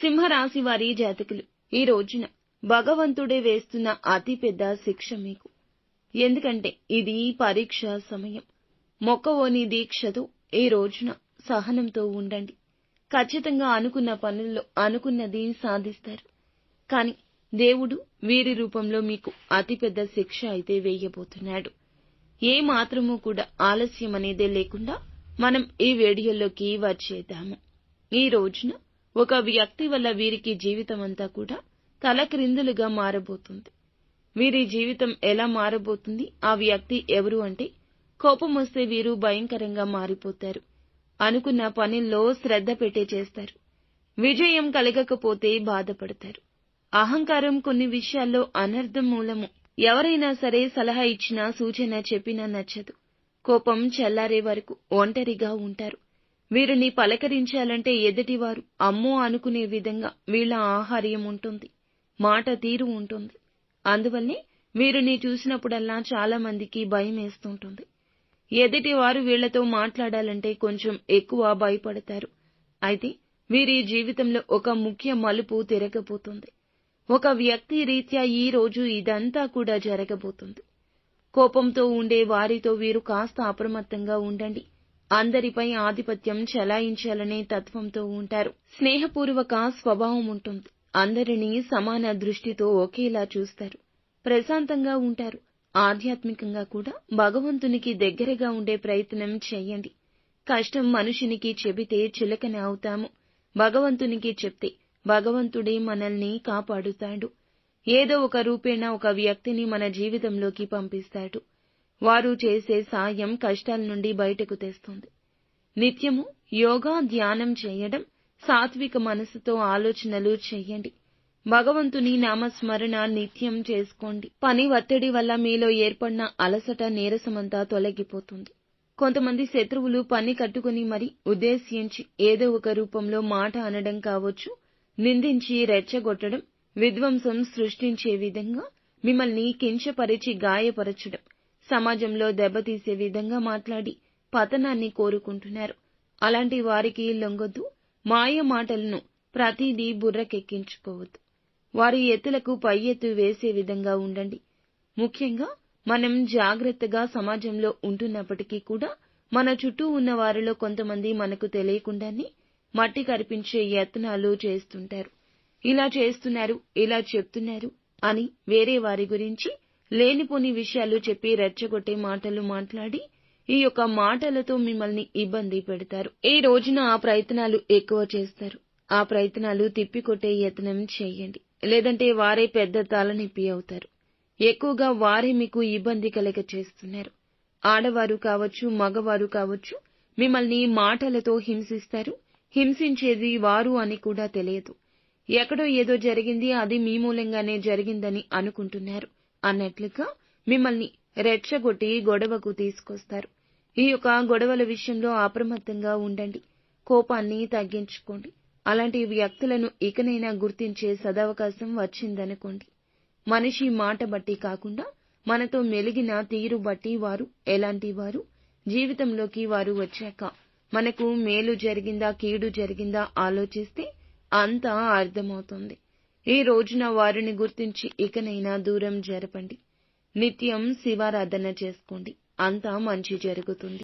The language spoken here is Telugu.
సింహరాశి వారి జాతకులు. ఈ రోజున భగవంతుడే వేస్తున్న అతిపెద్ద శిక్ష మీకు. ఎందుకంటే ఇది పరీక్ష సమయం. మొక్కవోని దీక్షతో ఈ రోజున సహనంతో ఉండండి. ఖచ్చితంగా అనుకున్న పనుల్లో అనుకున్నది సాధిస్తారు. కానీ దేవుడు వీరి రూపంలో మీకు అతిపెద్ద శిక్ష అయితే వేయబోతున్నాడు. ఏ మాత్రము కూడా ఆలస్యం అనేదే లేకుండా మనం ఈ వీడియోలోకి వచ్చేద్దాము. ఈ రోజున ఒక వ్యక్తి వల్ల వీరికి జీవితం అంతా కూడా తలక్రిందులుగా మారబోతుంది. వీరి జీవితం ఎలా మారబోతుంది? ఆ వ్యక్తి ఎవరు అంటే కోపం వస్తే వీరు భయంకరంగా మారిపోతారు. అనుకున్న పనుల్లో శ్రద్ధ పెట్టే చేస్తారు. విజయం కలగకపోతే బాధపడతారు. అహంకారం కొన్ని విషయాల్లో అనర్థం మూలము. ఎవరైనా సరే సలహా ఇచ్చినా సూచన చెప్పినా నచ్చదు. కోపం చల్లారే వరకు ఒంటరిగా ఉంటారు. వీరిని పలకరించాలంటే ఎదుటివారు అమ్మో అనుకునే విధంగా వీళ్ళ ఆహార్యం ఉంటుంది మాట తీరు ఉంటుంది. అందువల్లే వీరిని చూసినప్పుడల్లా చాలా మందికి భయం వేస్తుంటుంది. ఎదుటివారు వీళ్ళతో మాట్లాడాలంటే కొంచెం ఎక్కువ భయపడతారు. అయితే వీరి జీవితంలో ఒక ముఖ్య మలుపు తిరగబోతుంది. ఒక వ్యక్తి రీత్యా ఈ రోజు ఇదంతా కూడా జరగబోతుంది. కోపంతో ఉండే వారితో వీరు కాస్త అప్రమత్తంగా ఉండండి. అందరిపై ఆధిపత్యం చెలాయించాలనే తత్వంతో ఉంటారు. స్నేహపూర్వక స్వభావం ఉంటుంది. అందరినీ సమాన దృష్టితో ఒకేలా చూస్తారు. ప్రశాంతంగా ఉంటారు. ఆధ్యాత్మికంగా కూడా భగవంతునికి దగ్గరగా ఉండే ప్రయత్నం చేయండి. కష్టం మనుషునికి చెబితే చిలకన అవుతాము. భగవంతునికి చెప్తే భగవంతుడే మనల్ని కాపాడుతాడు. ఏదో ఒక రూపేణా ఒక వ్యక్తిని మన జీవితంలోకి పంపిస్తాడు. వారు చేసే సాయం కష్టాల నుండి బయటకు తెస్తుంది. నిత్యము యోగా ధ్యానం చేయడం సాత్విక మనసుతో ఆలోచనలు చేయండి. భగవంతుని నామస్మరణ నిత్యం చేసుకోండి. పని ఒత్తిడి వల్ల మీలో ఏర్పడిన అలసట నీరసమంతా తొలగిపోతుంది. కొంతమంది శత్రువులు పని కట్టుకుని మరి ఉద్దేశించి ఏదో ఒక రూపంలో మాట అనడం కావచ్చు నిందించి రెచ్చగొట్టడం విధ్వంసం సృష్టించే విధంగా మిమ్మల్ని కించపరిచి గాయపరచడం. సమాజంలో దెబ్బతీసే విధంగా మాట్లాడి పతనాన్ని కోరుకుంటున్నారు. అలాంటి వారికి లొంగొద్దు. మాయ మాటలను ప్రతిదీ బుర్రకెక్కించుకోవద్దు. వారి ఎత్తులకు పై ఎత్తు వేసే విధంగా ఉండండి. ముఖ్యంగా మనం జాగ్రత్తగా సమాజంలో ఉంటున్నప్పటికీ కూడా మన చుట్టూ ఉన్న వారిలో కొంతమంది మనకు తెలియకుండానే మట్టి కరిపించే యత్నాలు చేస్తుంటారు. ఇలా చేస్తున్నారు ఇలా చెప్తున్నారు అని వేరే వారి గురించి లేనిపోని విషయాలు చెప్పి రెచ్చగొట్టే మాటలు మాట్లాడి ఈ యొక్క మాటలతో మిమ్మల్ని ఇబ్బంది పెడతారు. ఈ రోజున ఆ ప్రయత్నాలు ఎక్కువ చేస్తారు. ఆ ప్రయత్నాలు తిప్పికొట్టే యత్నం చేయండి. లేదంటే వారే పెద్ద తలనొప్పి అవుతారు. ఎక్కువగా వారే మీకు ఇబ్బంది కలగ చేస్తున్నారు. ఆడవారు కావచ్చు మగవారు కావచ్చు మిమ్మల్ని మాటలతో హింసిస్తారు. హింసించేది వారు అని కూడా తెలియదు. ఎక్కడో ఏదో జరిగింది అది మీ మూలంగానే జరిగిందని అనుకుంటున్నారు. అన్నట్లుగా మిమ్మల్ని రెచ్చగొట్టి గొడవకు తీసుకొస్తారు. ఈ యొక్క గొడవల విషయంలో అప్రమత్తంగా ఉండండి. కోపాన్ని తగ్గించుకోండి. అలాంటి వ్యక్తులను ఇకనైనా గుర్తించే సదవకాశం వచ్చిందనుకోండి. మనిషి మాట బట్టి కాకుండా మనతో మెలిగిన తీరు బట్టి వారు ఎలాంటి వారు? జీవితంలోకి వారు వచ్చాక మనకు మేలు జరిగిందా కీడు జరిగిందా ఆలోచిస్తే అంతా అర్థమవుతుంది. ఈ రోజున వారిని గుర్తించి ఇకనైనా దూరం జరపండి. నిత్యం శివారాధన చేసుకోండి. అంతా మంచి జరుగుతుంది.